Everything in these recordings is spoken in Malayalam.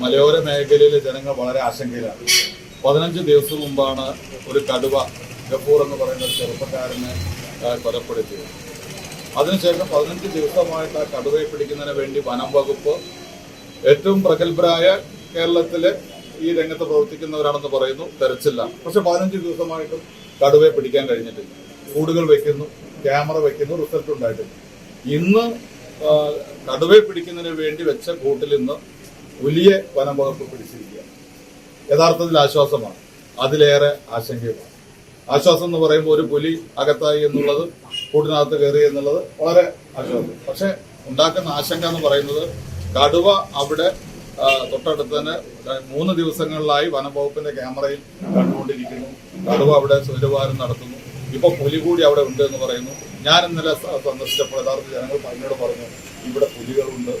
മലയോര മേഖലയിലെ ജനങ്ങൾ വളരെ ആശങ്കയിലാണ്. പതിനഞ്ച് ദിവസം മുമ്പാണ് ഒരു കടുവ ഗഫൂർ എന്ന് പറയുന്ന ഒരു ചെറുപ്പക്കാരനെ കൊലപ്പെടുത്തിയത്. അതിനുശേഷം പതിനഞ്ച് ദിവസമായിട്ട് ആ കടുവയെ പിടിക്കുന്നതിന് വേണ്ടി വനം വകുപ്പ് ഏറ്റവും പ്രഗത്ഭരായ കേരളത്തിലെ ഈ രംഗത്ത് പ്രവർത്തിക്കുന്നവരാണെന്ന് പറയുന്നു. തെരച്ചില്ല. പക്ഷെ പതിനഞ്ച് ദിവസമായിട്ടും കടുവയെ പിടിക്കാൻ കഴിഞ്ഞിട്ടില്ല. കൂടുകൾ വെക്കുന്നു ക്യാമറ വെക്കുന്നു റിസൾട്ട് ഉണ്ടായിട്ടില്ല. ഇന്ന് കടുവയെ പിടിക്കുന്നതിന് വേണ്ടി വെച്ച കൂട്ടിൽ ഇന്ന് പുലിയെ വനം വകുപ്പ് പിടിച്ചിരിക്കുക. യഥാർത്ഥത്തിൽ ആശ്വാസമാണ്. അതിലേറെ ആശങ്കയുമാണ്. ആശ്വാസം എന്ന് പറയുമ്പോൾ ഒരു പുലി അകത്തായി എന്നുള്ളത് കൂട്ടിനകത്ത് കയറി എന്നുള്ളത് വളരെ ആശ്വാസം. പക്ഷെ ഉണ്ടാക്കുന്ന ആശങ്ക എന്ന് പറയുന്നത് കടുവ അവിടെ തൊട്ടടുത്ത് തന്നെ മൂന്ന് ദിവസങ്ങളിലായി വനംവകുപ്പിന്റെ ക്യാമറയിൽ കണ്ടുകൊണ്ടിരിക്കുന്നു. കടുവ അവിടെ സൂര്യവാരം നടത്തുന്നു. ഇപ്പൊ പുലി കൂടി അവിടെ ഉണ്ട് എന്ന് പറയുന്നു. ഞാൻ ഇന്നലെ സന്ദർശിച്ചപ്പോൾ യഥാർത്ഥ ജനങ്ങൾ എന്നോട് പറഞ്ഞു ഇവിടെ പുലികളുണ്ട്.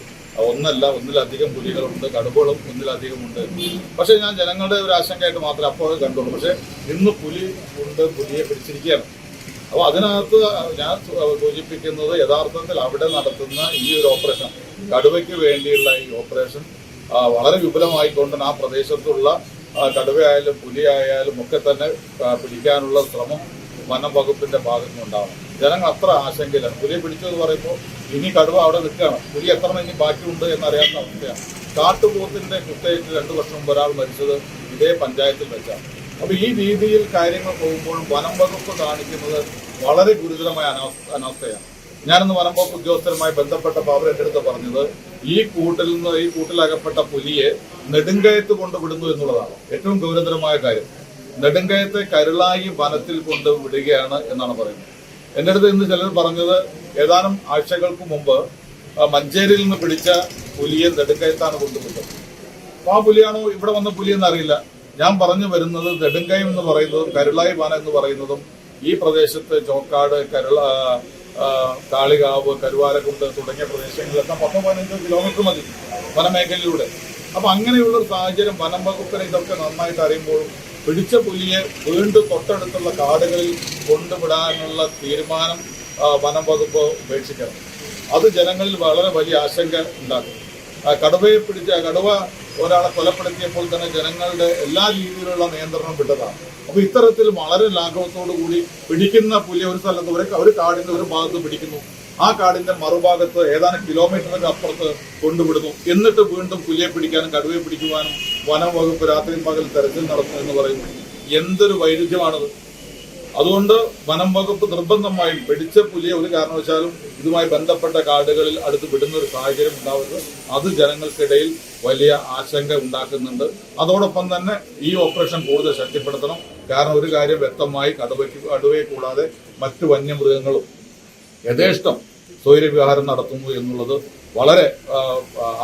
ഒന്നല്ല ഒന്നിലധികം പുലികളുണ്ട് കടുവകളും ഒന്നിലധികം ഉണ്ട് പക്ഷെ ഞാൻ ജനങ്ങളുടെ ഒരു ആശങ്കയായിട്ട് മാത്രമേ അപ്പോൾ കണ്ടുള്ളൂ. പക്ഷെ ഇന്ന് പുലി ഉണ്ട് പുലിയെ പിടിച്ചിരിക്കുകയാണ്. അപ്പൊ അതിനകത്ത് ഞാൻ സൂചിപ്പിക്കുന്നത് യഥാർത്ഥത്തിൽ അവിടെ നടത്തുന്ന ഈ ഒരു ഓപ്പറേഷൻ കടുവയ്ക്ക് വേണ്ടിയുള്ള ഈ ഓപ്പറേഷൻ വളരെ വിപുലമായിക്കൊണ്ട് ആ പ്രദേശത്തുള്ള കടുവയായാലും പുലിയായാലും ഒക്കെ തന്നെ പിടിക്കാനുള്ള ശ്രമം വനം വകുപ്പിന്റെ ഭാഗത്തുനിന്നുണ്ടാവണം ജനങ്ങൾ അത്ര ആശങ്കയിലാണ്. പുലിയെ പിടിച്ചു എന്ന് പറയുമ്പോൾ ഇനി കടുവ അവിടെ നിൽക്കുകയാണ്. പുലി എത്ര ഇനി ബാക്കിയുണ്ട് എന്നറിയാവുന്ന അവസ്ഥയാണ്. കാട്ടുപോത്തിന്റെ കുത്തേറ്റ് രണ്ടു വർഷം മുമ്പ് ഒരാൾ മരിച്ചത് ഇതേ പഞ്ചായത്തിൽ വെച്ചാണ്. അപ്പൊ ഈ രീതിയിൽ കാര്യങ്ങൾ പോകുമ്പോഴും വനം വകുപ്പ് കാണിക്കുന്നത് വളരെ ഗുരുതരമായ അനാവസ്ഥ അനാവസ്ഥയാണ്. ഞാനിന്ന് വനം വകുപ്പ് ഉദ്യോഗസ്ഥരുമായി ബന്ധപ്പെട്ടപ്പോൾ അവർ എന്റെ പറഞ്ഞത് ഈ കൂട്ടിൽ നിന്ന് ഈ കൂട്ടിലകപ്പെട്ട പുലിയെ നെടുങ്കയത്ത് കൊണ്ടുവിടുന്നു എന്നുള്ളതാണ് ഏറ്റവും ഗൗരവതരമായ കാര്യം. നെടുങ്കയത്തെ കരുളായി വനത്തിൽ കൊണ്ട് വിടുകയാണ് എന്നാണ് പറയുന്നത്. എന്റെ അടുത്ത് ഇന്ന് ചിലർ പറഞ്ഞത് ഏതാനും ആഴ്ചകൾക്ക് മുമ്പ് മഞ്ചേരിയിൽ നിന്ന് പിടിച്ച പുലിയെ നെടുങ്കയത്താണ് കൊണ്ടുപോയത് അപ്പൊ ആ പുലിയാണോ ഇവിടെ വന്ന പുലി എന്നറിയില്ല. ഞാൻ പറഞ്ഞു വരുന്നത് നെടുങ്കയം എന്ന് പറയുന്നതും കരുളായി വന എന്ന് പറയുന്നതും ഈ പ്രദേശത്ത് ചോക്കാട് കരുള കാളികാവ് കരുവാരക്കുണ്ട് തുടങ്ങിയ പ്രദേശങ്ങളിലൊക്കെ പത്തോ പതിനഞ്ചോ കിലോമീറ്റർ മതി വനമേഖലയിലൂടെ. അപ്പൊ അങ്ങനെയുള്ള സാഹചര്യം വനം വകുപ്പിനെ ഇതൊക്കെ നന്നായിട്ട് അറിയുമ്പോഴും പിടിച്ച പുലിയെ വീണ്ടും തൊട്ടടുത്തുള്ള കാടുകളിൽ കൊണ്ടുവിടാനുള്ള തീരുമാനം വനം വകുപ്പ് ഉപേക്ഷിക്കണം. അത് ജനങ്ങളിൽ വളരെ വലിയ ആശങ്ക ഉണ്ടാക്കും. കടുവയെ പിടിച്ച കടുവ ഒരാളെ കൊലപ്പെടുത്തിയപ്പോൾ തന്നെ ജനങ്ങളുടെ എല്ലാ രീതിയിലുള്ള നിയന്ത്രണം വിട്ടതാണ്. അപ്പൊ ഇത്തരത്തിൽ വളരെ ലാഘവത്തോടു കൂടി പിടിക്കുന്ന പുലി ഒരു സ്ഥലത്ത് ഒരു ഒരു കാടിന്റെ ഒരു ഭാഗത്ത് പിടിക്കുന്നു. ആ കാടിന്റെ മറുഭാഗത്ത് ഏതാനും കിലോമീറ്ററിന് അപ്പുറത്ത് കൊണ്ടുവിടുന്നു. എന്നിട്ട് വീണ്ടും പുലിയെ പിടിക്കാനും കടുവയെ പിടിക്കുവാനും വനം വകുപ്പ് രാത്രിയും പകൽ തെരച്ചിൽ നടത്തുന്നു എന്ന് പറയുന്നു. എന്തൊരു വൈരുദ്ധ്യമാണത്. അതുകൊണ്ട് വനം വകുപ്പ് നിർബന്ധമായും വെടിച്ച പുലിയെ ഒരു കാരണവശാലും ഇതുമായി ബന്ധപ്പെട്ട കാടുകളിൽ അടുത്ത് വിടുന്ന ഒരു സാഹചര്യം ഉണ്ടാവരുത്. അത് ജനങ്ങൾക്കിടയിൽ വലിയ ആശങ്ക ഉണ്ടാക്കുന്നുണ്ട്. അതോടൊപ്പം തന്നെ ഈ ഓപ്പറേഷൻ കൂടുതൽ ശക്തിപ്പെടുത്തണം. കാരണം ഒരു കാര്യം വ്യക്തമായി കടുവയ്ക്ക് കടുവയെ കൂടാതെ മറ്റു വന്യമൃഗങ്ങളും യഥേഷ്ടം സ്വൈര്യവിഹാരം നടത്തുന്നു എന്നുള്ളത് വളരെ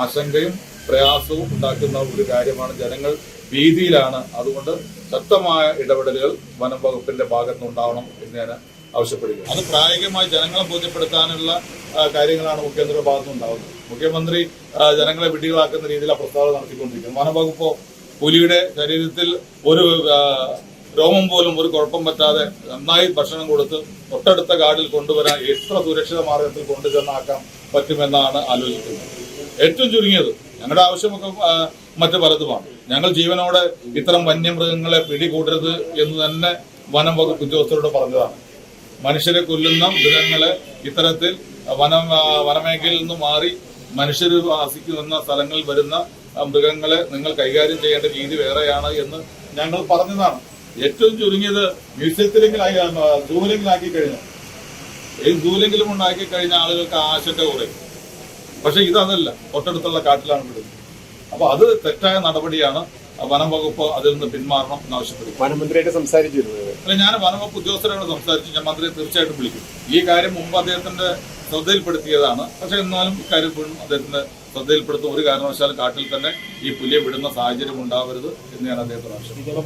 ആശങ്കയും പ്രയാസവും ഉണ്ടാക്കുന്ന ഒരു കാര്യമാണ്. ജനങ്ങൾ ഭീതിയിലാണ്. അതുകൊണ്ട് ശക്തമായ ഇടപെടലുകൾ വനം വകുപ്പിന്റെ ഭാഗത്തുനിന്നുണ്ടാവണം എന്ന് ഞാൻ ആവശ്യപ്പെടുക അത് പ്രായോഗികമായി ജനങ്ങളെ ബോധ്യപ്പെടുത്താനുള്ള കാര്യങ്ങളാണ് മുഖ്യമന്ത്രിയുടെ ഭാഗത്തുനിന്നുണ്ടാവുന്നത് മുഖ്യമന്ത്രി ജനങ്ങളെ വിഡ്ഢികളാക്കുന്ന രീതിയിൽ ആ പ്രസ്താവന നടത്തിക്കൊണ്ടിരിക്കുന്നത് വനം വകുപ്പോ പുലിയുടെ ശരീരത്തിൽ ഒരു രോമം പോലും ഒരു കുഴപ്പം പറ്റാതെ നന്നായി ഭക്ഷണം കൊടുത്ത് തൊട്ടടുത്ത കാടിൽ കൊണ്ടുവരാൻ എത്ര സുരക്ഷിത മാർഗത്തിൽ കൊണ്ടുചെന്നാക്കാൻ പറ്റുമെന്നാണ് ആലോചിക്കുന്നത്. ഏറ്റവും ചുരുങ്ങിയത് ഞങ്ങളുടെ ആവശ്യമൊക്കെ മറ്റു പലതുമാണ്. ഞങ്ങൾ ജീവനോടെ ഇത്തരം വന്യമൃഗങ്ങളെ പിടികൂടരുത് എന്ന് തന്നെ വനം വകുപ്പ് ഉദ്യോഗസ്ഥരോട് പറഞ്ഞതാണ്. മനുഷ്യരെ കൊല്ലുന്ന മൃഗങ്ങളെ ഇത്തരത്തിൽ വനം വനമേഖലയിൽ നിന്ന് മാറി മനുഷ്യർ വാസിക്കുന്ന സ്ഥലങ്ങളിൽ വരുന്ന മൃഗങ്ങളെ നിങ്ങൾ കൈകാര്യം ചെയ്യേണ്ട രീതി വേറെയാണ് എന്ന് ഞങ്ങൾ പറഞ്ഞതാണ്. ഏറ്റവും ചുരുങ്ങിയത് മ്യൂസിയത്തിലെങ്കിലും ആയി- ആ, ഏത് ആക്കി കഴിഞ്ഞു ഈ സൂവിലെങ്കിലും ഉണ്ടാക്കി കഴിഞ്ഞ ആളുകൾക്ക് ആശങ്ക കുറയും. പക്ഷെ ഇതല്ല തൊട്ടടുത്തുള്ള കാട്ടിലാണ് വിടുന്നത്. അപ്പൊ അത് തെറ്റായ നടപടിയാണ് വനം വകുപ്പ് അതിൽ നിന്ന് പിന്മാറണം എന്നാവശ്യപ്പെടും വനമന്ത്രിയായിട്ട് സംസാരിച്ചിരുന്നത് അല്ല ഞാൻ വനംവകുപ്പ് ഉദ്യോഗസ്ഥരോട് സംസാരിച്ചു. ഞാൻ മന്ത്രിയെ തീർച്ചയായിട്ടും വിളിക്കും. ഈ കാര്യം മുമ്പ് അദ്ദേഹത്തിന്റെ ശ്രദ്ധയിൽപ്പെടുത്തിയതാണ്. പക്ഷെ എന്നാലും ഇക്കാര്യം ഇപ്പോഴും അദ്ദേഹത്തിന്റെ ശ്രദ്ധയിൽപ്പെടുത്തും. ഒരു കാരണവശാലും കാട്ടിൽ തന്നെ ഈ പുലിയെ വിടുന്ന സാഹചര്യം ഉണ്ടാവരുത് എന്ന് ഞാൻ അദ്ദേഹത്തോട് ആവശ്യപ്പെട്ടു